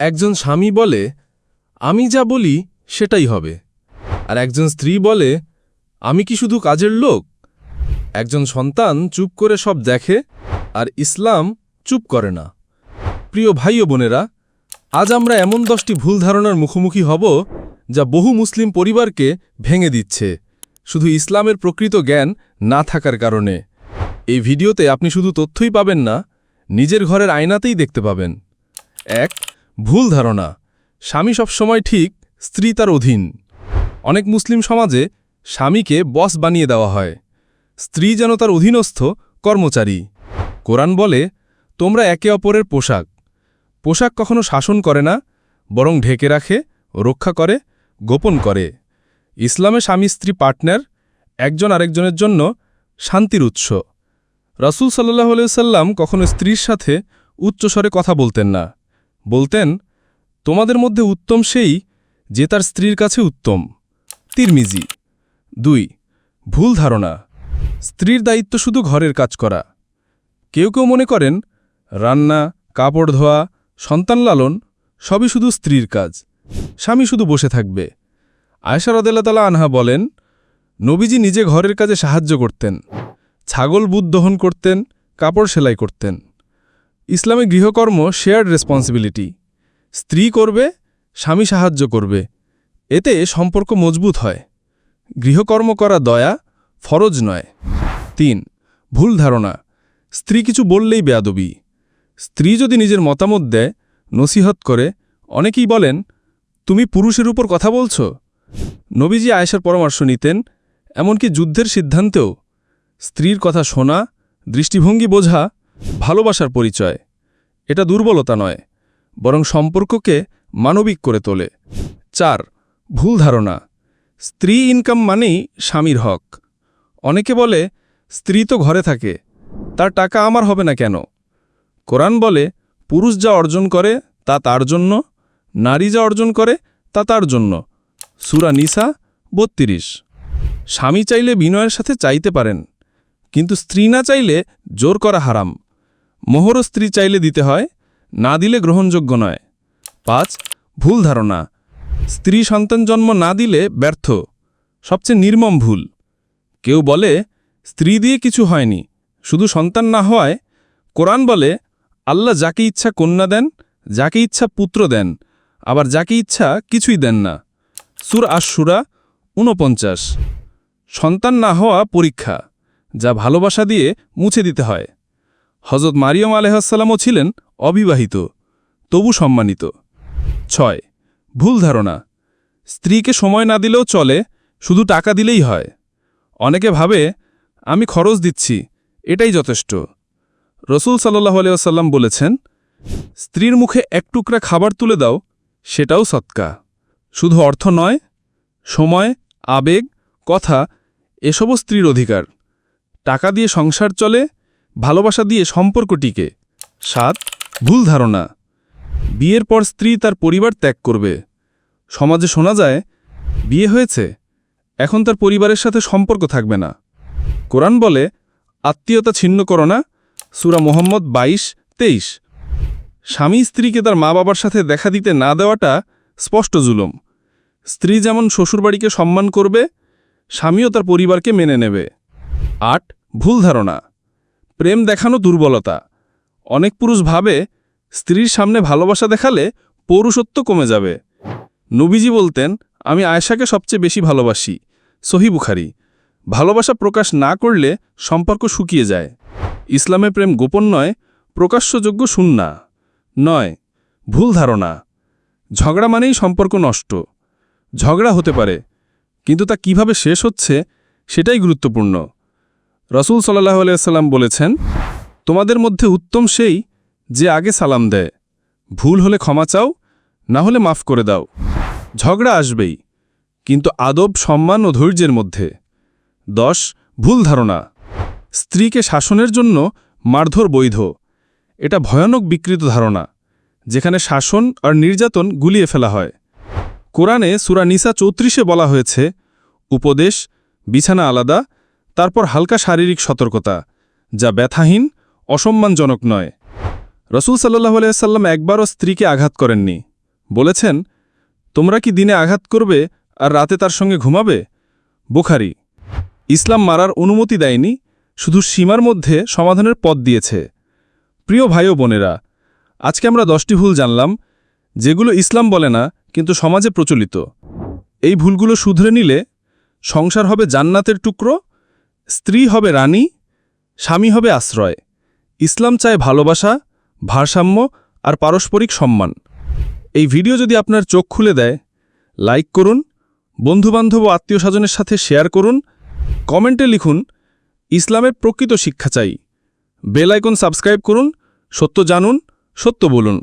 একজন স্বামী বলে, আমি যা বলি, সেটাই হবে। আর একজন স্ত্রী বলে, আমি কি শুধু কাজের লোক? একজন সন্তান চুপ করে সব দেখে, আর ইসলাম চুপ করে না। প্রিয় ভাই ও বোনেরা, আজ আমরা এমন দশটি ভুল ধারণার মুখোমুখি হব, যা বহু মুসলিম পরিবারকে ভেঙে দিচ্ছে। শুধু ইসলামের প্রকৃত জ্ঞান না থাকার কারণে। এই ভিডিওতে আপনি শুধু তথ্যই পাবেন না, নিজের ঘরের আয়নাতেই দেখতে পাবেন। এক ভুল ধারণা। স্বামী সবসময় ঠিক, স্ত্রী তার অধীন। অনেক মুসলিম সমাজে স্বামীকে বস বানিয়ে দেওয়া হয়। স্ত্রী যেন তার অধীনস্থ, কর্মচারী। কোরআন বলে, তোমরা একে অপরের পোশাক। পোশাক কখনো শাসন করে না, বরং ঢেকে রাখে, রক্ষা করে, গোপন করে। ইসলামে স্বামী স্ত্রী পার্টনার, একজন আরেকজনের জন্য শান্তির উৎস। রাসূল সাল্লাহ সাল্লাম কখনো স্ত্রীর সাথে উচ্চস্বরে কথা বলতেন না। বলতেন, তোমাদের মধ্যে উত্তম সেই যে তার স্ত্রীর কাছে উত্তম। তিরমিজি, দুই, ভুল ধারণা। স্ত্রীর দায়িত্ব শুধু ঘরের কাজ করা। কেউ কেউ মনে করেন, রান্না, কাপড় ধোয়া, সন্তান লালন, সবই শুধু স্ত্রীর কাজ। স্বামী শুধু বসে থাকবে। আয়সা রদেলাতলা আনহা বলেন, নবীজি নিজে ঘরের কাজে সাহায্য করতেন। ছাগল বুধ দহন করতেন, কাপড় সেলাই করতেন। ইসলামে গৃহকর্ম শেয়ার্ড রেসপন্সিবিলিটি স্ত্রী করবে, স্বামী সাহায্য করবে। এতে সম্পর্ক মজবুত হয়। গৃহকর্ম করা দয়া, ফরজ নয়। তিন, ভুল ধারণা। স্ত্রী কিছু বললেই বেয়াদবি। স্ত্রী যদি নিজের মতামত দেয়, নসিহত করে, অনেকেই বলেন, তুমি পুরুষের উপর কথা বলছ? নবীজি আয়েশার পরামর্শ নিতেন, এমনকি যুদ্ধের সিদ্ধান্তেও। স্ত্রীর কথা শোনা, দৃষ্টিভঙ্গি বোঝা ভালোবাসার পরিচয়। এটা দুর্বলতা নয়, বরং সম্পর্ককে মানবিক করে তোলে। চার, ভুল ধারণা। স্ত্রী ইনকাম মানেই স্বামীর হক। অনেকে বলে, স্ত্রী তো ঘরে থাকে, তার টাকা আমার হবে না কেন? কোরআন বলে, পুরুষ যা অর্জন করে, তা তার জন্য, নারী যা অর্জন করে, তা তার জন্য। সুরা নিসা বত্রিশ। স্বামী চাইলে বিনয়ের সাথে চাইতে পারেন, কিন্তু স্ত্রী না চাইলে জোর করা হারাম। মোহরও স্ত্রী চাইলে দিতে হয়, না দিলে গ্রহণযোগ্য নয়। পাঁচ, ভুল ধারণা। স্ত্রী সন্তান জন্ম না দিলে ব্যর্থ। সবচেয়ে নির্মম ভুল। কেউ বলে, স্ত্রী দিয়ে কিছু হয়নি, শুধু সন্তান না হওয়ায়। কোরআন বলে, আল্লাহ যাকে ইচ্ছা কন্যা দেন, যাকে ইচ্ছা পুত্র দেন, আবার যাকে ইচ্ছা কিছুই দেন না। সুর আশুরা ঊনপঞ্চাশ। সন্তান না হওয়া পরীক্ষা, যা ভালোবাসা দিয়ে মুছে দিতে হয়। হজরত মারিয়ম আলহাসাল্লামও ছিলেন অবিবাহিত, তবু সম্মানিত। ছয়, ভুল ধারণা। স্ত্রীকে সময় না দিলেও চলে, শুধু টাকা দিলেই হয়। অনেকে ভাবে, আমি খরচ দিচ্ছি, এটাই যথেষ্ট। রসুল সাল্লাহ আলিয়াল্লাম বলেছেন, স্ত্রীর মুখে এক টুকরা খাবার তুলে দাও, সেটাও সৎকা। শুধু অর্থ নয়, সময়, আবেগ, কথা এসবও স্ত্রীর অধিকার। টাকা দিয়ে সংসার চলে ভালোবাসা দিয়ে সম্পর্ক টিকে সাত, ভুল ধারণা। বিয়ের পর স্ত্রী তার পরিবার ত্যাগ করবে। সমাজে শোনা যায়, বিয়ে হয়েছে, এখন তার পরিবারের সাথে সম্পর্ক থাকবে না। কোরআন বলে, আত্মীয়তা ছিন্ন করো না, সুরা মোহাম্মদ বাইশ, তেইশ। স্বামী স্ত্রীকে তার মা বাবার সাথে দেখা দিতে না দেওয়াটা স্পষ্ট জুলুম। স্ত্রী যেমন শ্বশুরবাড়িকে সম্মান করবে, স্বামীও তার পরিবারকে মেনে নেবে। আট, ভুল ধারণা। প্রেম দেখানো দুর্বলতা। অনেক পুরুষ ভাবে স্ত্রীর সামনে ভালোবাসা দেখালে পৌরুষত্ব কমে যাবে। নবীজি বলতেন, আমি আয়েশাকে সবচেয়ে বেশি ভালোবাসি। সহি বুখারি। ভালোবাসা প্রকাশ না করলে সম্পর্ক শুকিয়ে যায়। ইসলামে প্রেম গোপন নয়, প্রকাশ্যযোগ্য শূন্যা নয়, ভুল ধারণা। ঝগড়া মানেই সম্পর্ক নষ্ট। ঝগড়া হতে পারে, কিন্তু তা কীভাবে শেষ হচ্ছে সেটাই গুরুত্বপূর্ণ। রসুল সাল্লাহ আলাইসাল্লাম বলেছেন, তোমাদের মধ্যে উত্তম সেই যে আগে সালাম দেয়। ভুল হলে ক্ষমা চাও, না হলে মাফ করে দাও। ঝগড়া আসবেই, কিন্তু আদব, সম্মান ও ধৈর্যের মধ্যে। দশ, ভুল ধারণা। স্ত্রীকে শাসনের জন্য মারধর বৈধ। এটা ভয়ানক বিকৃত ধারণা, যেখানে শাসন আর নির্যাতন গুলিয়ে ফেলা হয়। কোরআনে সুরা নিসা চৌত্রিশে বলা হয়েছে, উপদেশ, বিছানা আলাদা তারপর হালকা শারীরিক সতর্কতা, যা ব্যথাহীন, অসম্মানজনক নয়। রসুল সাল্লাহ আলাইসাল্লাম একবারও স্ত্রীকে আঘাত করেননি। বলেছেন, তোমরা কি দিনে আঘাত করবে আর রাতে তার সঙ্গে ঘুমাবে? বোখারি, ইসলাম মারার অনুমতি দেয়নি, শুধু সীমার মধ্যে সমাধানের পথ দিয়েছে। প্রিয় ভাই ও বোনেরা, আজকে আমরা দশটি ভুল জানলাম, যেগুলো ইসলাম বলে না, কিন্তু সমাজে প্রচলিত। এই ভুলগুলো শুধরে নিলে সংসার হবে জান্নাতের টুকরো স্ত্রী হবে রানী, স্বামী হবে আশ্রয়। ইসলাম চায় ভালোবাসা, ভারসাম্য আর পারস্পরিক সম্মান। এই ভিডিও যদি আপনার চোখ খুলে দেয়, লাইক করুন, বন্ধুবান্ধব ও আত্মীয় স্বজনের সাথে শেয়ার করুন, কমেন্টে লিখুন, ইসলামের প্রকৃত শিক্ষা চাই। বেল আইকন সাবস্ক্রাইব করুন, সত্য জানুন, সত্য বলুন।